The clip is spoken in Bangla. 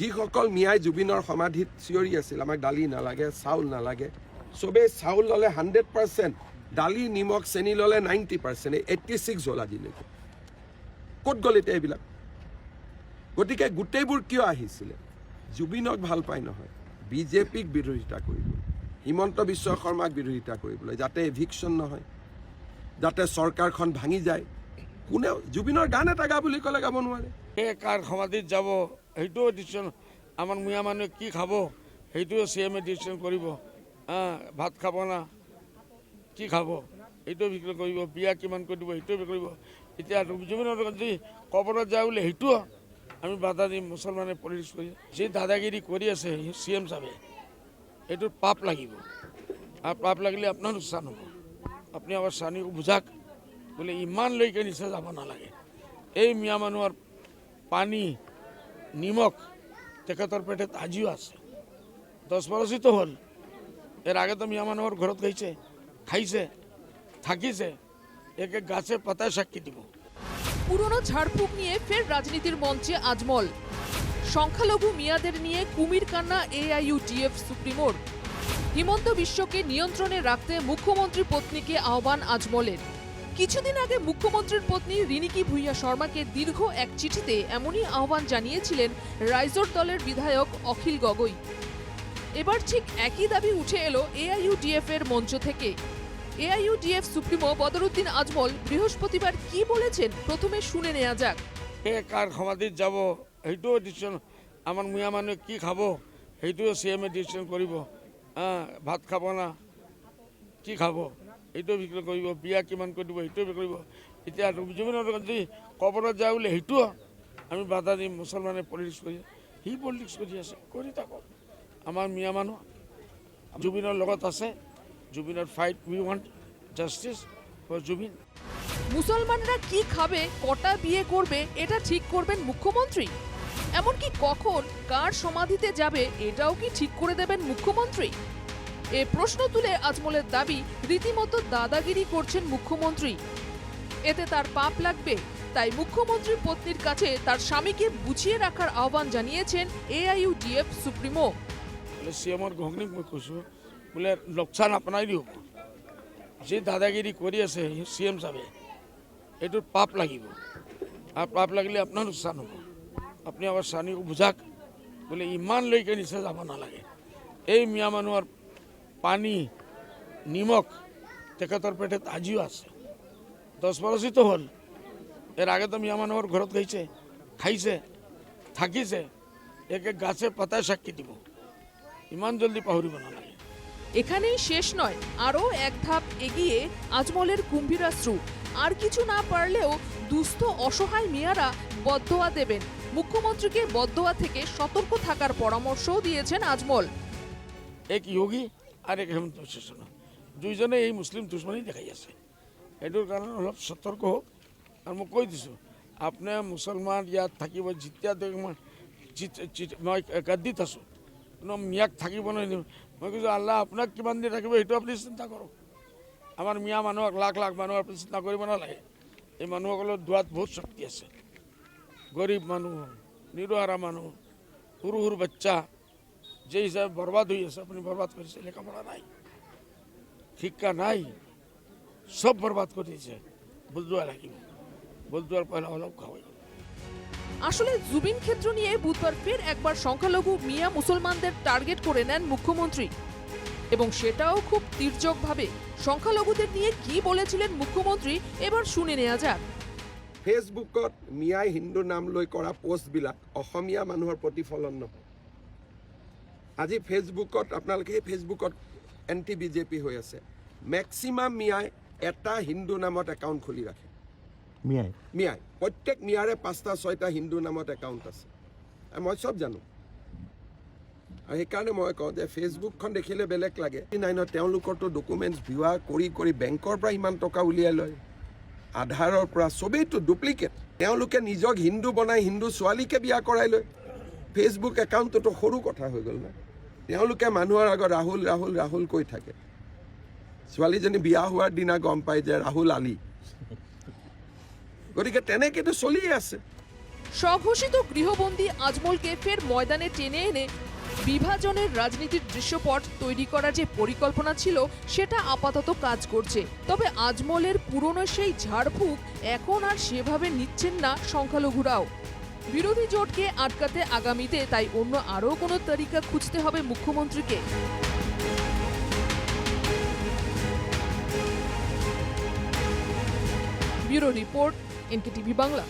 যিসকল মিয়াই জুবিনৰ সমাধিত চিঞৰি আছিল, আমাক দালি নালাগে, চাউল নালাগে, চবেই চাউল ল'লে হাণ্ড্ৰেড পাৰ্চেণ্ট দালি, নিমখ, চেনি ল'লে নাইণ্টি পাৰ্চেণ্ট এইট্টি ছিক্স হ'ল আজিলৈকে। ক'ত গ'ল এতিয়া এইবিলাক? গতিকে গোটেইবোৰ কিয় আহিছিলে? জুবিনক ভালো পাই নহয়। বিজেপিক বিৰোধিতা কৰিবলৈ হিমন্ত বিশ্ব শৰ্মাক বিৰোধিতা কৰিবলৈ, যাতে এভিকশ্যন নহয়, যাতে চৰকাৰখন ভাঙি যায়। কোনেও জুবিনৰ গান এটা গা বুলি ক'লে গাব নোৱাৰে। এই কাৰ সমাধিত যাব? সেইটোও ডিচিশ্যন আমাৰ মিয়া মানুহে কি খাব, সেইটোও চি এমে ডিচিশ্যন কৰিব। ভাত খাব না, কি খাব সেইটোও বিক্ৰী কৰিব, বিয়া কিমান কৰি দিব, সেইটোও বিক্ৰী কৰিব। এতিয়া জুবিনৰ যদি কবৰত যায় বোলে, সেইটোও আমি বাধা দিম মুছলমানে পলিটিক্স কৰি, যি দাদাগিৰি কৰি আছে চি এম চাবে এইটোৰ পাপ লাগিব। আৰু পাপ লাগিলে আপোনাৰ লোকচান হ'ব। আপুনি আমাৰ স্বামীক বুজাক, বোলে ইমানলৈকে নিচা যাব নালাগে। এই মিয়া মানুহৰ পানী নিমখ তেখেতৰ পেটত আজিও আছে। দহ বছৰতো হ'ল। এর আগে তো মিয়া মানুহৰ ঘৰত গৈছে, খাইছে, থাকিছে। একে গাছে পাতায় সাক্ষী দিব। পুরনো ঝাড়ফুঁক নিয়ে ফের রাজনীতির মঞ্চে আজমল। সংখ্যালঘু মিয়াদের নিয়ে কুমির কান্না এআইইউডিএফ সুপ্রিমোর। হিমন্ত বিশ্বকে নিয়ন্ত্রণে রাখতে মুখ্যমন্ত্রী পত্নীকে আহ্বান আজমলের। কিছুদিন আগে মুখ্যমন্ত্রীর পত্নী রিনিকি ভুইয়া শর্মাকে দীর্ঘ এক চিঠিতে এমনই আহ্বান জানিয়েছিলেন রাইজোর দলের বিধায়ক অখিল গগৈ। এবার ঠিক একই দাবি উঠে এলো এআইইউডিএফ এর মঞ্চ থেকে। এআইইউডিএফ সুপ্রিমো বদরুদ্দিন আজমল বৃহস্পতিবার কি বলেছেন প্রথমে শুনে নেওয়া যাক। এ কার সমাধিত যাব সেইটোও ডিচিশ্যন আমার মিয়া মানুহে কি খাব সেইটোও চি এমে ডিচিশ্যন কৰিব হা, ভাত খাব না কি খাব? সেইটোও বিক্ৰী কৰিব, বিয়া কিমান কৰি দিব সেইটোও বিক্ৰী কৰিব। এতিয়া জুবিনৰ যদি কবৰত যায় বোলে, সেইটোও আমি বাধা দিম মুছলমানে পলিটিক্স কৰি, সি পলিটিক্স কৰি আছে, কৰি থাকক। আমাৰ মিয়া মানুহ, জুবিনৰ লগত আছে, জুবিনৰ fight we want justice for Zubeen. মুসলমানরা কি খাবে, কটা বিয়ে করবে, এটা ঠিক করবেন মুখ্যমন্ত্রী? এমনকি কখন কার সমাধিতে যাবে, এটাও কি ঠিক করে দেবেন মুখ্যমন্ত্রী? এ প্রশ্ন তুলে আজমলের দাবি, রীতিমতো দাদাগিরি করছেন মুখ্যমন্ত্রী। এতে তার পাপ লাগবে। তাই মুখ্যমন্ত্রীর পত্নীর কাছে তার স্বামীকে বুঝিয়ে রাখার আহ্বান জানিয়েছেন এআইইউডিএফ সুপ্রিমো। বোলে এমৰ ঘহনীক মই কৈছোঁ বোলে লোকচান আপোনাই দিয়ক যি দাদাগিৰি কৰি আছে চি এম চাবে এইটোৰ পাপ লাগিব। আৰু পাপ লাগিলে আপোনাৰ লোকচান হ'ব। আপুনি আমাৰ স্বামীক বুজাক বোলে ইমানলৈকে নিচা যাব নালাগে এই মিয়া মানুহৰ পানী নিমখ তেখেতৰ পেটত আজিও আছে। দশ দহ বছৰতো হ'ল। এর আগে তো মিয়া মানুহৰ ঘৰত গৈছে খাইছে থাকিছে একে গাছে পাতায় সাক্ষী দিব। ইমান জলদি পাহৰিব নালাগে। এখানেই শেষ নয় আরও এক ধাপ এগিয়ে আজমলের কুম্ভীরাশ্রু। আর কিছু না পারলেও দুস্থ অসহায় মেয়ারা বদোয়া দেবেন। মুখ্যমন্ত্রীকে বদোয়া থেকে সতর্ক থাকার পরামর্শও দিয়েছেন আজমল। এক যোগী আৰু এক হেমন্ত বিশ্ব দুইজনে এই মুছলিম দুশ্মনী দেখাই আছে। সেইটোৰ কাৰণে অলপ সতৰ্ক হওক আৰু মই কৈ দিছোঁ, আপুনি মুছলমান ইয়াত থাকিব যেতিয়া মই গাদ্দিত আছোঁ। কোনো মিয়াক থাকিব নিদিওঁ মই কৈছোঁ, আল্লাহ আপোনাক কিমান দিন ৰাখিব, সেইটো আপুনি চিন্তা কৰক। আমাৰ মিয়া মানুহক, লাখ লাখ মানুহ আপুনি চিন্তা কৰিব নালাগে। এই মানুহসকলৰ দোৱাত বহুত শক্তি আছে। গৰীব মানুহ, নিৰুহাৰা মানুহ, সৰু সৰু বাচ্চা যে হিচাপে বরবাদ হয়ে আছে আপনি বরবাদ করেছে লেখাপড়া নাই। শিক্ষা নাই সব বরবাদ করে দিয়েছে বলদুয়া লাগিব বলদুয়ার পয়লা অলপ খাওয়াই। আসলে জুবিন ক্ষেত্র নিয়ে বুধবার ফের একবার সংখ্যালঘু মিয়া মুসলমানদের টার্গেট করে নেন মুখ্যমন্ত্রী। এবং সেটাও খুব তীর্যকভাবে। সংখ্যালঘুদের নিয়ে কি বলেছিলেন মুখ্যমন্ত্রী এবার শুনে নেওয়া যাক। ফেচবুকত মিয়াই হিন্দু নাম লৈ কৰা পষ্টবিলাক অসমীয়া মানুহৰ প্ৰতিফলন নহয়। আজি ফেচবুকত আপোনালোকে সেই ফেচবুকত এণ্টি বিজেপি হৈ আছে। মেক্সিমাম মিয়াই এটা হিন্দু নামত একাউণ্ট খুলি ৰাখে। মিয়াই? মিয়াই। প্ৰত্যেক মিয়াৰে পাঁচটা ছয়টা হিন্দু নামত একাউণ্ট আছে। মই চব জানো। আৰু সেইকাৰণে মই কওঁ যে ফেচবুকখন দেখিলে বেলেগ লাগে। নাই নহয় তেওঁলোকৰতো ডকুমেণ্টছ ভিৱা কৰি কৰি বেংকৰ পৰা ইমান টকা উলিয়াই লয়। আধাৰৰ পৰা চবেইতো ডুপ্লিকেট তেওঁলোকে নিজক হিন্দু বনাই হিন্দু ছোৱালীকে বিয়া কৰাই লয়। ফেচবুক একাউণ্টটোতো সৰু কথা হৈ গ'ল না। তেওঁলোকে মানুহৰ আগত ৰাহুল ৰাহুল ৰাহুল কৈ থাকে। ছোৱালীজনী বিয়া হোৱাৰ দিনা গম পায় যে ৰাহুল আলী। গতিকে তেনেকেতো চলিয়ে আছে। স্বঘোষিত গৃহবন্দী আজমলকে ফের ময়দানে টেনে এনে বিভাজনের রাজনীতির দৃশ্যপট তৈরি করার যে পরিকল্পনা ছিল, সেটা আপাতত কাজ করছে। তবে আজমলের পুরনো সেই ঝাড়ফুঁক এখন আর সেভাবে নিচ্ছেন না সংখ্যালঘুরাও। বিরোধী জোটকে আটকাতে আগামীতে তাই অন্য আরও কোনো তালিকা খুঁজতে হবে মুখ্যমন্ত্রীকে। Bureau report, NKTV Bangla.